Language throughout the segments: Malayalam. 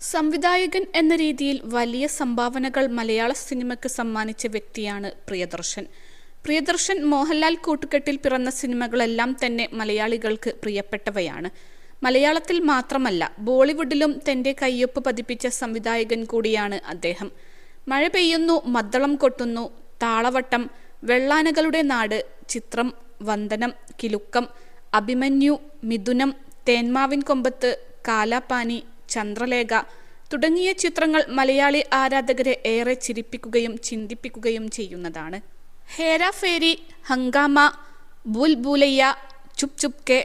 സംവിധായകൻ എന്ന രീതിയിൽ വലിയ സംഭാവനകൾ മലയാള സിനിമയ്ക്ക് സമ്മാനിച്ച വ്യക്തിയാണ് പ്രിയദർശൻ. പ്രിയദർശൻ മോഹൻലാൽ കൂട്ടുകെട്ടിൽ പിറന്ന സിനിമകളെല്ലാം തന്നെ മലയാളികൾക്ക് പ്രിയപ്പെട്ടവയാണ്. മലയാളത്തിൽ മാത്രമല്ല ബോളിവുഡിലും തന്റെ കയ്യൊപ്പ് പതിപ്പിച്ച സംവിധായകൻ കൂടിയാണ് അദ്ദേഹം. മഴ പെയ്യുന്നു മദ്ദളം കൊട്ടുന്നു താളവട്ടം വെള്ളാനകളുടെ നാട് ചിത്രം വന്ദനം കിലുക്കം അഭിമന്യു മിഥുനം തേന്മാവിൻ കൊമ്പത്ത് കാലാപാനി ചന്ദ്രലേഖ. തുടങ്ങിയ ചിത്രങ്ങൾ മലയാളി ആരാധകരെ ഏറെ ചിരിപ്പിക്കുകയും ചിന്തിപ്പിക്കുകയും ചെയ്യുന്നതാണ്. ഹേരാഫേരി ഹങ്കാമ ബുൽ ബുലയ്യ ചുപ് ചുപ് കെ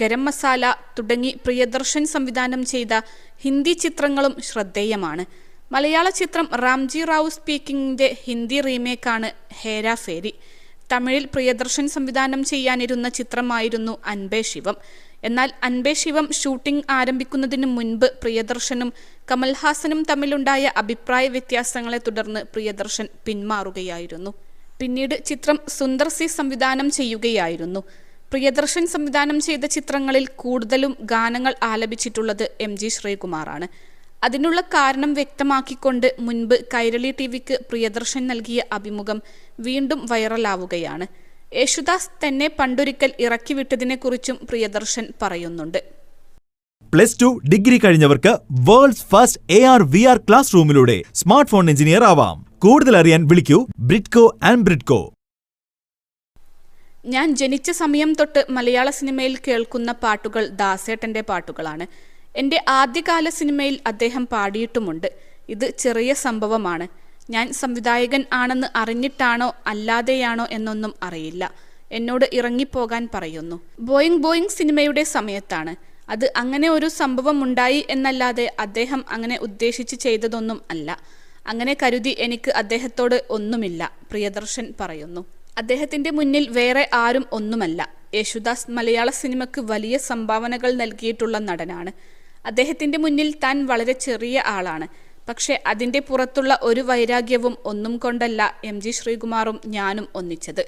ഗരം മസാല തുടങ്ങി പ്രിയദർശൻ സംവിധാനം ചെയ്ത ഹിന്ദി ചിത്രങ്ങളും ശ്രദ്ധേയമാണ്. മലയാള ചിത്രം റാംജി റാവു സ്പീക്കിംഗിന്റെ ഹിന്ദി റീമേക്കാണ് ഹേരാഫേരി തമിഴിൽ പ്രിയദർശൻ സംവിധാനം ചെയ്യാനിരുന്ന ചിത്രമായിരുന്നു അൻപേ ശിവം. എന്നാൽ അൻപേ ശിവം ഷൂട്ടിംഗ് ആരംഭിക്കുന്നതിന് മുൻപ് പ്രിയദർശനും കമൽഹാസനും തമ്മിലുണ്ടായ അഭിപ്രായ വ്യത്യാസങ്ങളെ തുടർന്ന് പ്രിയദർശൻ പിന്മാറുകയായിരുന്നു. പിന്നീട് ചിത്രം സുന്ദർ സി സംവിധാനം ചെയ്യുകയായിരുന്നു. പ്രിയദർശൻ സംവിധാനം ചെയ്ത ചിത്രങ്ങളിൽ കൂടുതലും ഗാനങ്ങൾ ആലപിച്ചിട്ടുള്ളത് എം ജി ശ്രീകുമാറാണ്. അതിനുള്ള കാരണം വ്യക്തമാക്കിക്കൊണ്ട് മുൻപ് കൈരളി ടി വിക്ക് പ്രിയദർശൻ നൽകിയ അഭിമുഖം വീണ്ടും വൈറലാവുകയാണ്. യേശുദാസ് തന്നെ പണ്ടൊരിക്കൽ ഇറക്കിവിട്ടതിനെക്കുറിച്ചും പ്രിയദർശൻ പറയുന്നുണ്ട്. Plus two degree കഴിഞ്ഞവർക്ക് world's first A R V R class റൂമിലൂടെ smart phone engineer ആവാം. കൂടുതൽ അറിയാൻ വിളിക്കൂ ബ്രിഡ്കോ ആൻഡ് ബ്രിഡ്കോ. ഞാൻ ജനിച്ച സമയം തൊട്ട് മലയാള സിനിമയിൽ കേൾക്കുന്ന പാട്ടുകൾ ദാസേട്ടന്റെ പാട്ടുകളാണ്. എന്റെ ആദ്യകാല സിനിമയിൽ അദ്ദേഹം പാടിയിട്ടുമുണ്ട്. ഇത് ചെറിയ സംഭവമാണ്. ഞാൻ സംവിധായകൻ ആണെന്ന് അറിഞ്ഞിട്ടാണോ അല്ലാതെയാണോ എന്നൊന്നും അറിയില്ല. എന്നോട് ഇറങ്ങിപ്പോകാൻ പറയുന്നു. ബോയിങ് ബോയിങ് സിനിമയുടെ സമയത്താണ്. അത് അങ്ങനെ ഒരു സംഭവം ഉണ്ടായി എന്നല്ലാതെ അദ്ദേഹം അങ്ങനെ ഉദ്ദേശിച്ച് ചെയ്തതൊന്നും അല്ല. അങ്ങനെ കരുതി എനിക്ക് അദ്ദേഹത്തോട് ഒന്നുമില്ല പ്രിയദർശൻ പറയുന്നു. അദ്ദേഹത്തിന്റെ മുന്നിൽ വേറെ ആരും ഒന്നുമല്ല. യേശുദാസ് മലയാള സിനിമയ്ക്ക് വലിയ സംഭാവനകൾ നൽകിയിട്ടുള്ള നടനാണ്. അദ്ദേഹത്തിന്റെ മുന്നിൽ താൻ വളരെ ചെറിയ ആളാണ്. പക്ഷെ അതിന്റെ പുറത്തുള്ള ഒരു വൈരാഗ്യവും ഒന്നും കൊണ്ടല്ല എം ജി ശ്രീകുമാറും ഞാനും ഒന്നിച്ചത്.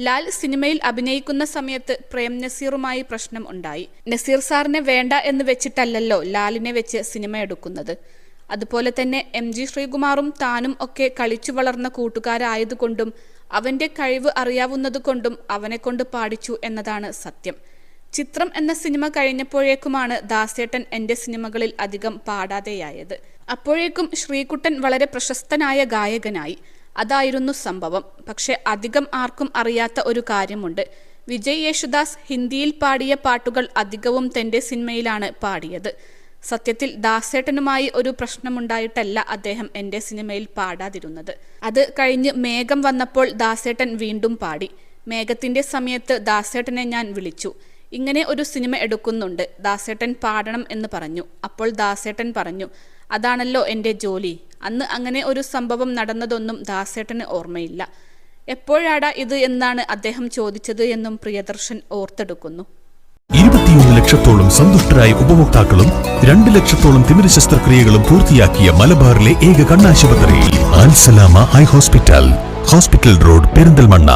ലാൽ സിനിമയിൽ അഭിനയിക്കുന്ന സമയത്ത് പ്രേം നസീറുമായി പ്രശ്നം ഉണ്ടായി. നസീർ സാറിനെ വേണ്ട എന്ന് വെച്ചിട്ടല്ലല്ലോ ലാലിനെ വെച്ച് സിനിമ എടുക്കുന്നത്. അതുപോലെ തന്നെ എം ജി ശ്രീകുമാറും താനും ഒക്കെ കളിച്ചു വളർന്ന കൂട്ടുകാരായതുകൊണ്ടും അവന്റെ കഴിവ് അറിയാവുന്നതുകൊണ്ടും അവനെ കൊണ്ട് പാടിച്ചു എന്നതാണ് സത്യം. ചിത്രം എന്ന സിനിമ കഴിഞ്ഞപ്പോഴേക്കുമാണ് ദാസേട്ടൻ എന്റെ സിനിമകളിൽ അധികം പാടാതെയായത്. അപ്പോഴേക്കും ശ്രീകുട്ടൻ വളരെ പ്രശസ്തനായ ഗായകനായി. അതായിരുന്നു സംഭവം. പക്ഷെ അധികം ആർക്കും അറിയാത്ത ഒരു കാര്യമുണ്ട്. വിജയ് യേശുദാസ് ഹിന്ദിയിൽ പാടിയ പാട്ടുകൾ അധികവും തന്റെ സിനിമയിലാണ് പാടിയത്. സത്യത്തിൽ ദാസേട്ടനുമായി ഒരു പ്രശ്നമുണ്ടായിട്ടല്ല അദ്ദേഹം എന്റെ സിനിമയിൽ പാടാതിരുന്നത്. അത് കഴിഞ്ഞ് മേഘം വന്നപ്പോൾ ദാസേട്ടൻ വീണ്ടും പാടി. മേഘത്തിന്റെ സമയത്ത് ദാസേട്ടനെ ഞാൻ വിളിച്ചു. ഇങ്ങനെ ഒരു സിനിമ എടുക്കുന്നുണ്ട്. ദാസേട്ടൻ പാടണം എന്ന് പറഞ്ഞു. അപ്പോൾ ദാസേട്ടൻ പറഞ്ഞു അതാണല്ലോ എന്റെ ജോലി. അന്ന് അങ്ങനെ ഒരു സംഭവം നടന്നതൊന്നും ദാസേട്ടന് ഓർമ്മയില്ല. എപ്പോഴാടാ ഇത് എന്നാണ് അദ്ദേഹം ചോദിച്ചത് എന്നും പ്രിയദർശൻ ഓർത്തെടുക്കുന്നു. ഇരുപത്തിയൊന്ന് ലക്ഷത്തോളം സന്തുഷ്ടരായ ഉപഭോക്താക്കളും രണ്ട് ലക്ഷത്തോളം തിമിര ശസ്ത്രക്രിയകളും പൂർത്തിയാക്കിയ മലബാറിലെ ഏക കണ്ണാശുപത്രി Al Salama eye hospital. Hospital road Perinthalmanna.